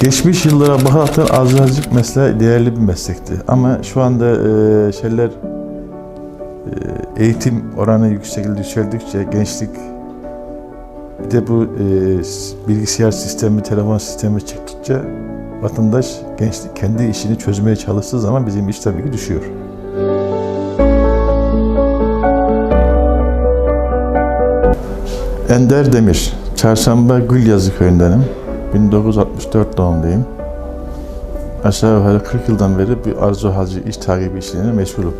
Geçmiş yıllara bakaraktan arzucılık mesleği değerli bir meslekti. Ama şu anda e, şeyler e, eğitim oranı yüksekildi, yükseldikçe gençlik bir de bu e, bilgisayar sistemi, telefon sistemi çıktıkça vatandaş gençlik kendi işini çözmeye çalıştığı zaman bizim iş tabii ki düşüyor. Ender Demir, Çarşamba Gülyazı köyündenim. 1964 doğumluyum. Aşağı yukarı 40 yıldan beri bir arzu halci iş takibi işlerine meşgulüm.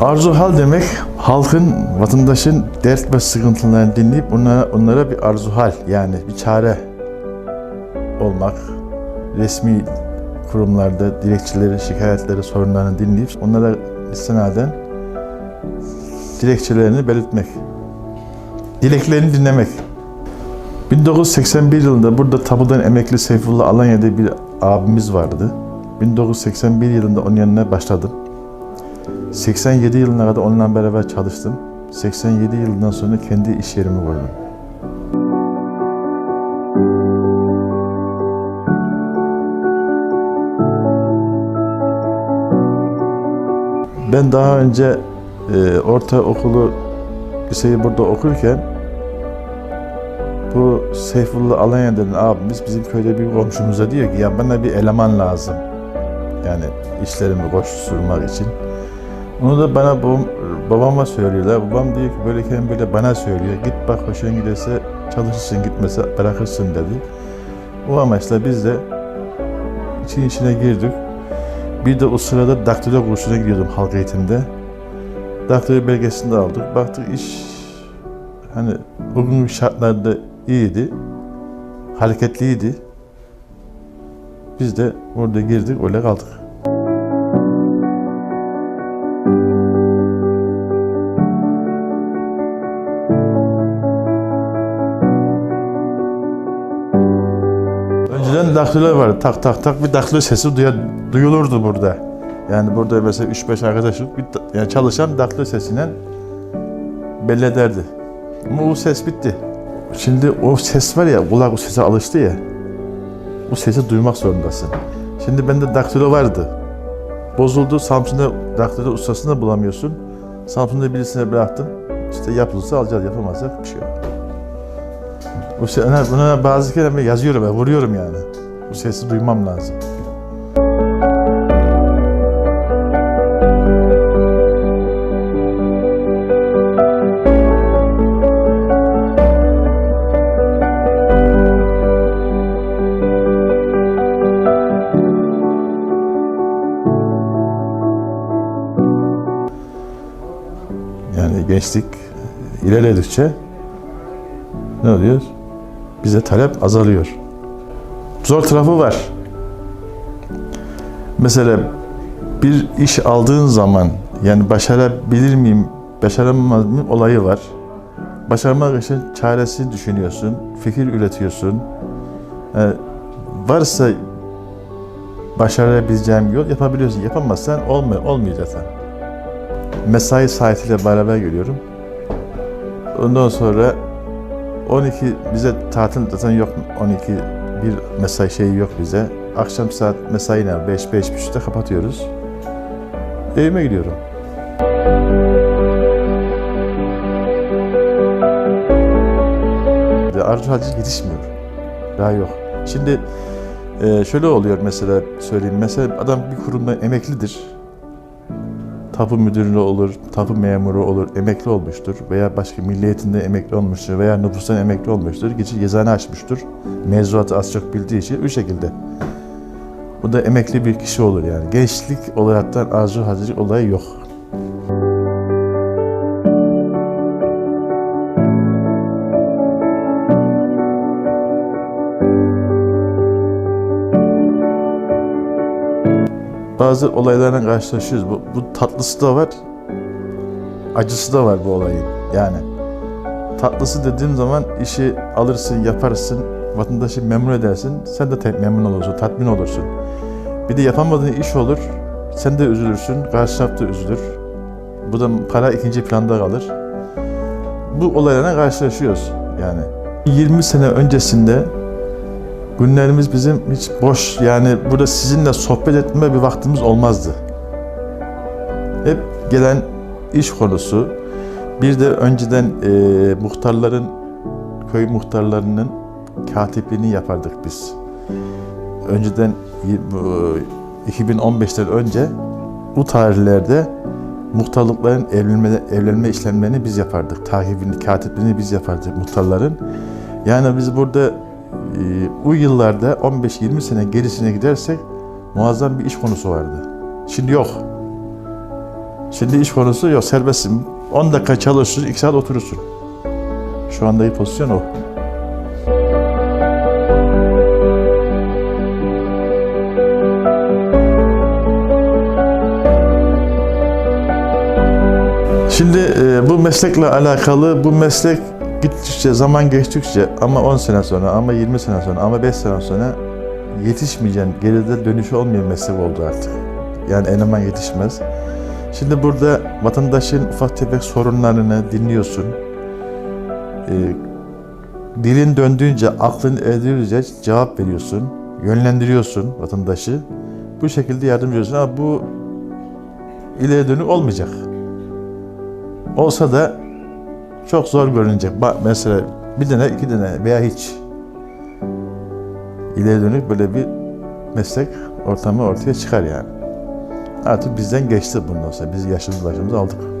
Arzu hal demek halkın, vatandaşın dert ve sıkıntılarını dinleyip onlara, onlara bir arzu hal yani bir çare olmak. Resmi kurumlarda dilekçeleri, şikayetleri, sorunlarını dinleyip onlara istinaden dilekçelerini belirtmek. Dileklerini dinlemek. 1981 yılında burada tapudan emekli Seyfullah Alanya'da bir abimiz vardı. 1981 yılında onun yanına başladım. 87 yılına kadar onunla beraber çalıştım. 87 yılından sonra kendi iş yerimi kurdum. Ben daha önce e, ortaokulu, liseyi burada okurken bu Seyfullah Alanya denen abimiz bizim köyde bir komşumuza diyor ki ya bana bir eleman lazım. Yani işlerimi koşturmak için. Onu da bana babam, babama söylüyorlar. Babam diyor ki böyleyken böyle bana söylüyor. Git bak hoşuna giderse çalışırsın gitmese bırakırsın dedi. O amaçla biz de için içine girdik. Bir de o sırada daktilo kursuna gidiyordum halk eğitimde. Daktilo belgesini de aldık. Baktık iş hani bugün şartlarda iyiydi. Hareketliydi. Biz de orada girdik, öyle kaldık. Önceden daktilo vardı. Tak tak tak bir daktilo sesi duyulurdu burada. Yani burada mesela 3-5 arkadaşlık bir yani çalışan daktilo sesiyle belli ederdi. Ama o ses bitti. Şimdi o ses var ya, kulak o sese alıştı ya. O sesi duymak zorundasın. Şimdi bende daktilo vardı. Bozuldu. Samsun'da daktilo ustasını da bulamıyorsun. Samsun'da birisine bıraktım. İşte yapılırsa alacağız, yapamazsak bir şey yok. Bu buna, buna bazı kere yazıyorum, ben vuruyorum yani. Bu sesi duymam lazım. Gençlik ilerledikçe ne oluyor? Bize talep azalıyor. Zor tarafı var. Mesela bir iş aldığın zaman yani başarabilir miyim, başaramaz mıyım olayı var. Başarmak için çaresini düşünüyorsun, fikir üretiyorsun. Ee, varsa başarabileceğim yol yapabiliyorsun. Yapamazsan olmuyor, olmayacak zaten. Mesai saatiyle beraber geliyorum. Ondan sonra 12 bize tatil zaten yok 12 bir mesai şeyi yok bize. Akşam saat mesaiyle 5 5.30'da kapatıyoruz. Evime gidiyorum. Arzu hacı yetişmiyor. Daha yok. Şimdi e, şöyle oluyor mesela söyleyeyim. Mesela adam bir kurumda emeklidir tapu müdürü olur, tapu memuru olur, emekli olmuştur veya başka milliyetinde emekli olmuştur veya nüfustan emekli olmuştur. Geçici cezanı açmıştır. Mevzuatı az çok bildiği için bu şekilde. Bu da emekli bir kişi olur yani. Gençlik olaraktan arzu hazırlık olayı yok. Bazı olaylarla karşılaşıyoruz. Bu, bu tatlısı da var, acısı da var bu olayın. Yani tatlısı dediğim zaman işi alırsın, yaparsın, vatandaşı memnun edersin. Sen de memnun olursun, tatmin olursun. Bir de yapamadığın iş olur, sen de üzülürsün, karşı taraf da üzülür. Burada para ikinci planda kalır. Bu olaylarla karşılaşıyoruz yani. 20 sene öncesinde günlerimiz bizim hiç boş yani burada sizinle sohbet etme bir vaktimiz olmazdı. Hep gelen iş konusu. Bir de önceden e, muhtarların, köy muhtarlarının katipliğini yapardık biz. Önceden y- bu, 2015'ten önce bu tarihlerde muhtarlıkların evlenme, evlenme işlemlerini biz yapardık. Takibini, katipliğini biz yapardık muhtarların. Yani biz burada e, bu yıllarda 15-20 sene gerisine gidersek muazzam bir iş konusu vardı. Şimdi yok. Şimdi iş konusu yok. Serbestsin. 10 dakika çalışırsın, 2 saat oturursun. Şu andaki pozisyon o. Şimdi e, bu meslekle alakalı bu meslek gittikçe, zaman geçtikçe ama 10 sene sonra, ama 20 sene sonra, ama 5 sene sonra yetişmeyeceğin, geride dönüşü olmayan meslek oldu artık. Yani eleman yetişmez. Şimdi burada vatandaşın ufak tefek sorunlarını dinliyorsun. E, dilin döndüğünce, aklın erdiğince cevap veriyorsun. Yönlendiriyorsun vatandaşı. Bu şekilde yardımcı oluyorsun ama bu ileri dönük olmayacak. Olsa da çok zor görünecek. Bak mesela bir tane, iki tane veya hiç ileri dönük böyle bir meslek ortamı ortaya çıkar yani. Artık bizden geçti bundan sonra. Biz yaşımız başımızı aldık.